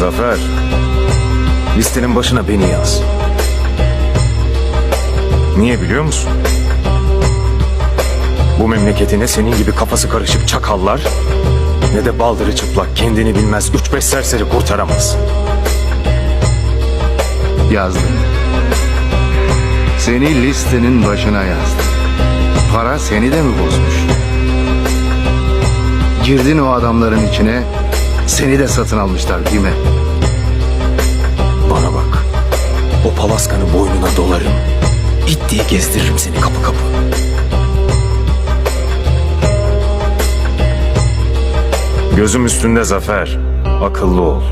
Zafer, listenin başına beni yaz. Niye biliyor musun? Bu memleketi ne senin gibi kafası karışık çakallar ne de baldırı çıplak kendini bilmez üç beş serseri kurtaramaz. Yazdım. Seni listenin başına yazdım. Para seni de mi bozmuş? Girdin o adamların içine, seni de satın almışlar değil mi? Bana bak, o palaskanı boynuna dolarım. İt diye gezdiririm seni kapı kapı. Gözüm üstünde Zafer, akıllı ol.